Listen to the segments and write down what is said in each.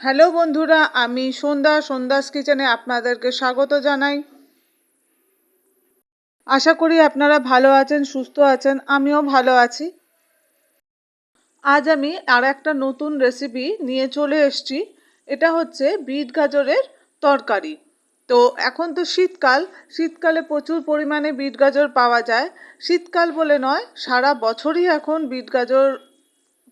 Hello বন্ধুরা, আমি সন্ধ্যা, সন্ধ্যাস কিচেনে আপনাদেরকে স্বাগত জানাই। আশা করি আপনারা ভালো আছেন, সুস্থ আছেন, আমিও ভালো আছি। আজ আমি আর একটা নতুন রেসিপি নিয়ে চলে এসেছি। এটা হচ্ছে বিট গাজরের তরকারি। তো এখন তো শীতকাল, শীতকালে প্রচুর পরিমাণে বিট গাজর পাওয়া যায়। শীতকাল বলে নয়, সারা বছরই এখন বিট গাজর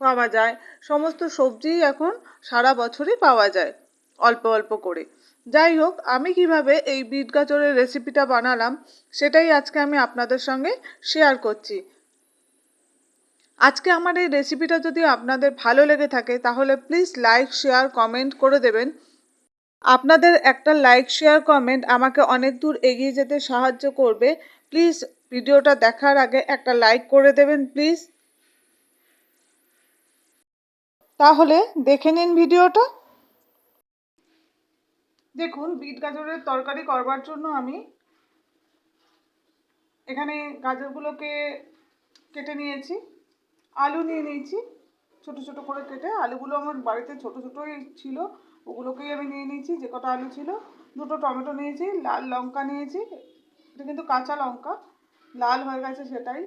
পাওয়া যায়। সমস্ত সবজি এখন সারা বছরই পাওয়া যায়, অল্প অল্প করে। যাই হোক, আমি কীভাবে এই বিট গাজরের রেসিপিটা বানালাম, সেটাই আজকে আমি আপনাদের সঙ্গে শেয়ার করছি। আজকে আমার এই রেসিপিটা যদি আপনাদের ভালো লেগে থাকে, তাহলে প্লিজ লাইক শেয়ার কমেন্ট করে দেবেন। আপনাদের একটা লাইক শেয়ার কমেন্ট আমাকে অনেক দূর এগিয়ে যেতে সাহায্য করবে। প্লিজ ভিডিওটা দেখার আগে একটা লাইক করে দেবেন প্লিজ তাহলে দেখে নিন ভিডিওটা। দেখুন, বিট গাজরের তরকারি করবার জন্য আমি এখানে গাজরগুলোকে কেটে নিয়েছি, আলু নিয়ে নিয়েছি, ছোট ছোট করে কেটে আলুগুলো আমার বাড়িতে ছোট ছোটোই ছিল, ওগুলোকেই আমি নিয়ে নিয়েছি, যে কটা আলু ছিল, দুটো টমেটো নিয়েছি, লাল লঙ্কা নিয়েছি, এটা কিন্তু কাঁচা লঙ্কা, লাল হয়ে গেছে সেটাই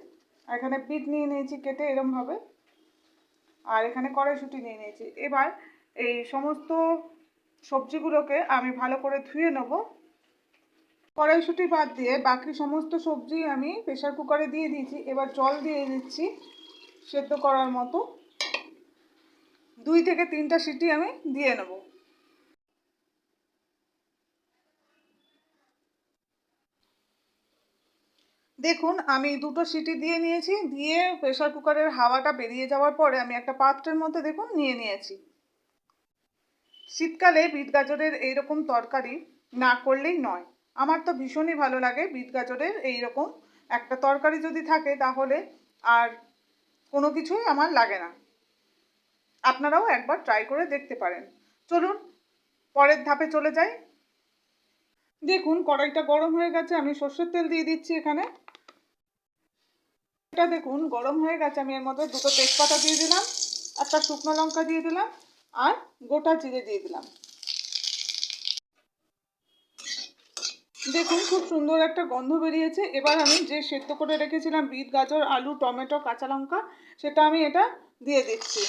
এখানে বিট নিয়ে নিয়েছি কেটে এরমভাবে। আর এখানে কড়াইশুঁটি নিয়ে নিয়েছি। এবার এই সমস্ত সবজিগুলোকে আমি ভালো করে ধুয়ে নেব। কড়াইশুঁটি বাদ দিয়ে বাকি সমস্ত সবজি আমি প্রেশার কুকারে দিয়ে দিয়েছি। এবার জল দিয়ে দিচ্ছি সেদ্ধ করার মতো। দুই থেকে তিনটা সিটি আমি দিয়ে নেব। দেখুন, আমি দুটো সিটি দিয়ে নিয়েছি, দিয়ে প্রেশার কুকারের হাওয়াটা বেরিয়ে যাওয়ার পরে আমি একটা পাত্রের মধ্যে দেখুন নিয়ে নিয়েছি। শীতকালে বিট গাজরের এইরকম তরকারি না করলেই নয়। আমার তো ভীষণই ভালো লাগে বিট গাজরের এইরকম। একটা তরকারি যদি থাকে তাহলে আর কোনো কিছুই আমার লাগে না। আপনারাও একবার ট্রাই করে দেখতে পারেন। চলুন, পরের ধাপে চলে যাই। দেখুন, কড়াইটা গরম হয়ে গেছে, আমি সর্ষের তেল দিয়ে দিচ্ছি এখানে। এটা দেখুন, গরম হয়ে গেছে, আমি এর মধ্যে দুটো তেজপাতা দিয়ে দিলাম, একটা শুকনো লঙ্কা দিয়ে দিলাম, আর গোটা জিরে দিয়ে দিলাম। দেখুন, খুব সুন্দর একটা গন্ধ বেরিয়েছে। এবার আমি যে সেদ্ধ করে রেখেছিলাম, বিট, গাজর, আলু, টমেটো, কাঁচা লঙ্কা, সেটা আমি এটা দিয়ে দিচ্ছি।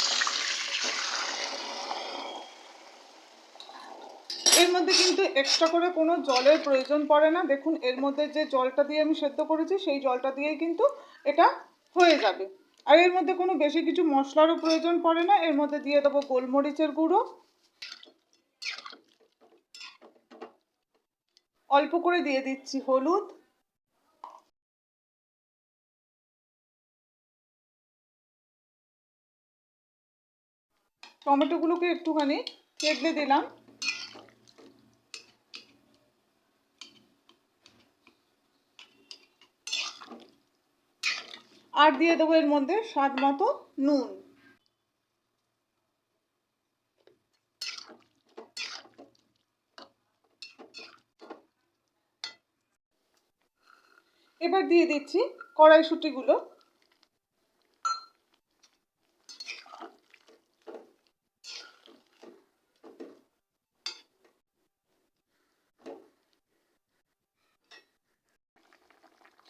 এর মধ্যে কিন্তু এক্সট্রা করে কোনো জলের প্রয়োজন পড়ে না। দেখুন, এর মধ্যে যে জলটা দিয়ে আমি সেদ্ধ করেছি, সেই জলটা দিয়েই কিন্তু এটা হয়ে যাবে। আর এর মধ্যে কোনো বেশি কিছু মশলারও প্রয়োজন পড়ে না। এর মধ্যে দিয়ে দেবো গোলমরিচের গুঁড়ো। অল্প করে দিয়ে দিচ্ছি হলুদ। টমেটোগুলোকে একটুখানি কেটলে দিলাম। আর দিয়ে দেবো এর মধ্যে স্বাদ মতো নুন। এবার দিয়ে দিচ্ছি কড়াইশুটিগুলো।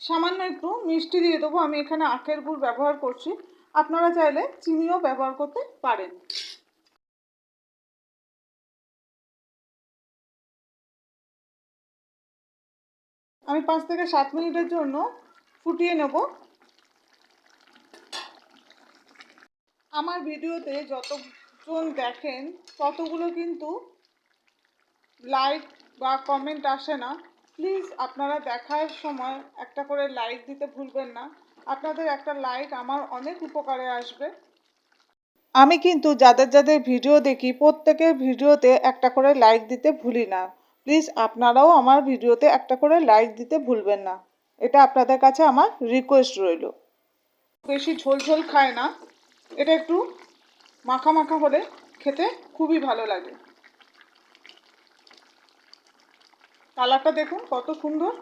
সামান্য একটু মিষ্টি দিয়ে দেবো। আমি এখানে আখের গুড় ব্যবহার করছি। আপনারা চাইলে চিনিও ব্যবহার করতে পারেন। আমি পাঁচ থেকে সাত মিনিটের জন্য ফুটিয়ে নেব। আমার ভিডিওতে যতজন দেখেন, ততগুলো কিন্তু লাইক বা কমেন্ট আসে না। প্লিজ আপনারা দেখার সময় একটা করে লাইক দিতে ভুলবেন না। আপনাদের একটা লাইক আমার অনেক উপকারে আসবে। আমি কিন্তু যাদের যাদের ভিডিও দেখি, প্রত্যেকের ভিডিওতে একটা করে লাইক দিতে ভুলি না। প্লিজ আপনারাও আমার ভিডিওতে একটা করে লাইক দিতে ভুলবেন না। এটা আপনাদের কাছে আমার রিকোয়েস্ট রইল। বেশি ঝোল ঝোল খায় না। এটা একটু মাখা মাখা হলে খেতে খুবই ভালো লাগে। কালারটা দেখুন, কত সুন্দর।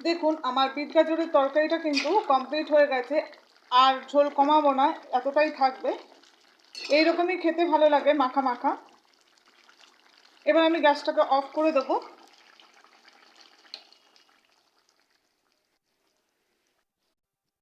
দেখুন, আমার বিট গাজরের তরকারিটা কিন্তু কমপ্লিট হয়ে গেছে, আর ঝোল কমাবো না, এতটাই থাকবে। এইরকমই খেতে ভালো লাগে, মাখা মাখা। এবার আমি গ্যাসটাকে অফ করে দেবো।